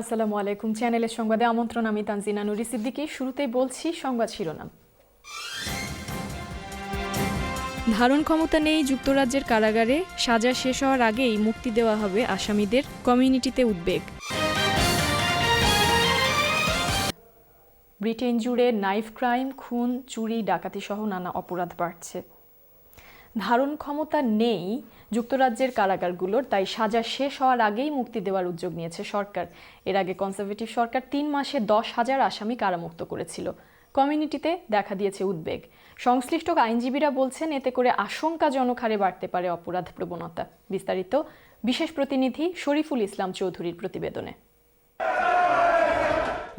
আসসালামু আলাইকুম। চ্যানেলের সংবাদে আমন্ত্রণ আমি তানজিনা নুরি সিদ্দিকী। শুরুতেই বলছি সংবাদ শিরোনাম। ধারণ ক্ষমতা নেই যুক্তরাজ্যের কারাগারে সাজা শেষ হওয়ার আগেই মুক্তি দেওয়া হবে আসামিদের কমিউনিটিতে উদ্বেগ। ব্রিটেন জুড়ে নাইফ ক্রাইম খুন চুরি ডাকাতি সহ নানা অপরাধ বাড়ছে। ধারণ ক্ষমতা নেই যুক্তরাজ্যের কারাগারগুলোর, তাই সাজা শেষ হওয়ার আগেই মুক্তি দেওয়ার উদ্যোগ নিয়েছে সরকার। এর আগে কনজারভেটিভ সরকার তিন মাসে দশ হাজার আসামি কারামুক্ত করেছিল। কমিউনিটিতে দেখা দিয়েছে উদ্বেগ। সংশ্লিষ্ট আইনজীবীরা বলছেন, এতে করে আশঙ্কাজনক হারে বাড়তে পারে অপরাধ প্রবণতা। বিস্তারিত, বিশেষ প্রতিনিধি শরীফুল ইসলাম চৌধুরীর প্রতিবেদনে।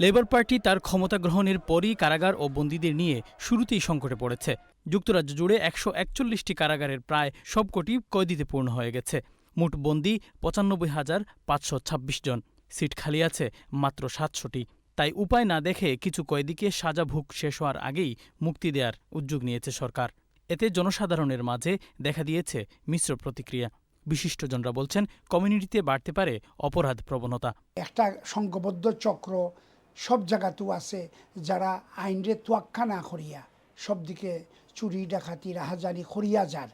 লেবার পার্টি তার ক্ষমতা গ্রহণের পরই কারাগার ও বন্দীদের নিয়ে শুরুতেই সংকটে পড়েছে। যুক্তরাজ্য জুড়ে একশো একচল্লিশটি কারাগারের প্রায় সবকটি কয়েদিতে পূর্ণ হয়ে গেছে। মোট বন্দী পঁচানব্বই হাজার পাঁচশো ছাব্বিশ জন। সিট খালি আছে মাত্র সাতশোটি। তাই উপায় না দেখে কিছু কয়েদিকে সাজা ভুগ শেষ হওয়ার আগেই মুক্তি দেওয়ার উদ্যোগ নিয়েছে সরকার। এতে জনসাধারণের মাঝে দেখা দিয়েছে মিশ্র প্রতিক্রিয়া। বিশিষ্টজনরা বলছেন, কমিউনিটিতে বাড়তে পারে অপরাধ প্রবণতা। একটা সংঘবদ্ধ চক্র সব জায়গাতেও আছে যারা আইনরে তোয়াক্কা না করিয়া সব দিকে চুরি, ডাকাতি, রাহাজানি করিয়া যার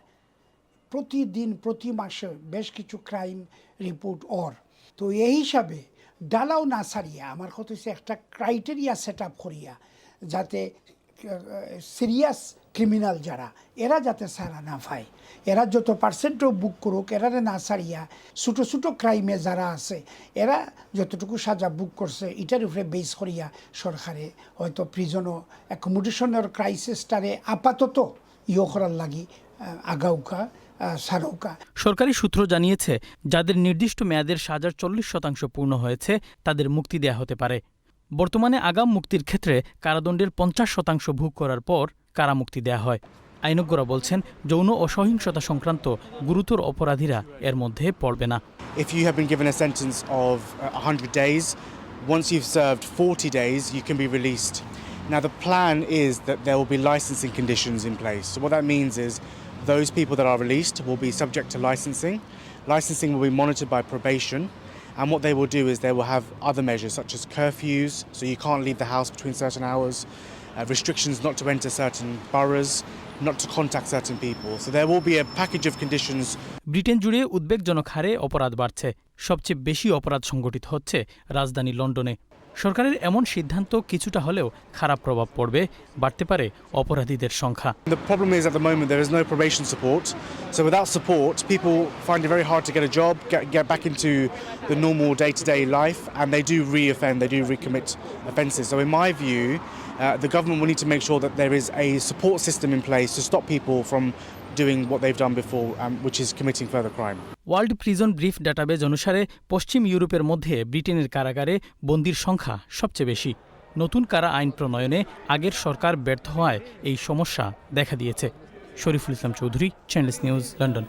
প্রতিদিন, প্রতি মাসে বেশ কিছু ক্রাইম রিপোর্ট অর তো এই হিসাবে ডালাও না সারিয়া আমার কথা হচ্ছে একটা ক্রাইটেরিয়া সেট আপ করিয়া, যাতে সিরিয়াস ক্রিমিনাল যারা, এরা যাতে সারা না পায়। এরা যত পার্সেন্টও বুক করুক, এরারে না সারিয়া ছোটো ছোটো ক্রাইমে যারা আছে, এরা যতটুকু সাজা বুক করছে, এটার উপরে বেস করিয়া সরকারে হয়তো প্রিজনও অ্যাকোমোডেশনের ক্রাইসিসটারে আপাতত ইয়ে করার লাগি আগাউকা সারৌকা সরকারি সূত্র জানিয়েছে, যাদের নির্দিষ্ট মেয়াদের সাজার চল্লিশ শতাংশ পূর্ণ হয়েছে, তাদের মুক্তি দেয়া হতে পারে। বর্তমানে আগাম মুক্তির ক্ষেত্রে কারাদণ্ডের পঞ্চাশ শতাংশ ভোগ করার পর কারামুক্তি দেয়া হয় আইনজ্ঞরা বলছেন যৌন ও সহিংসতা সংক্রান্ত গুরুতর অপরাধীরা এর মধ্যে পড়বে না if you have been given a sentence of uh, 100 days, once you've served 40 days, you can be released. Now, the plan is that there will be licensing conditions in place. So, what that means is those people that are released will be subject to licensing. Licensing will be monitored by probation. And what they will do is they will have other measures such as curfews, so you can't leave the house between certain hours, uh, restrictions not to enter certain boroughs, not to contact certain people. So, there will be a package of conditions Britain জুড়ে উদ্বেগজনক হারে অপরাধ বাড়ছে সবচেয়ে বেশি অপরাধ সংগঠিত হচ্ছে রাজধানী লন্ডনে সরকারের এমন সিদ্ধান্ত কিছুটা হলেও খারাপ প্রভাব পড়বে বাড়তে পারে অপরাধীদের সংখ্যা The problem is at the moment there is no probation support. So without support, people find it very hard to get a job, get, back into the normal day-to-day life, and they do re-offend, they do recommit offences. My view, uh, the government will need to make sure that there is a support system in place to stop people from doing what they've done before, um, which is committing further crime. World prison brief database অনুসারে পশ্চিম ইউরোপের মধ্যে ব্রিটেনের কারাগারে বন্দির সংখ্যা সবচেয়ে বেশি। নতুন কারা আইন প্রণয়নে আগের সরকার ব্যর্থ হওয়ায় এই সমস্যা দেখা দিয়েছে। Shariful Islam Chowdhury channel S news London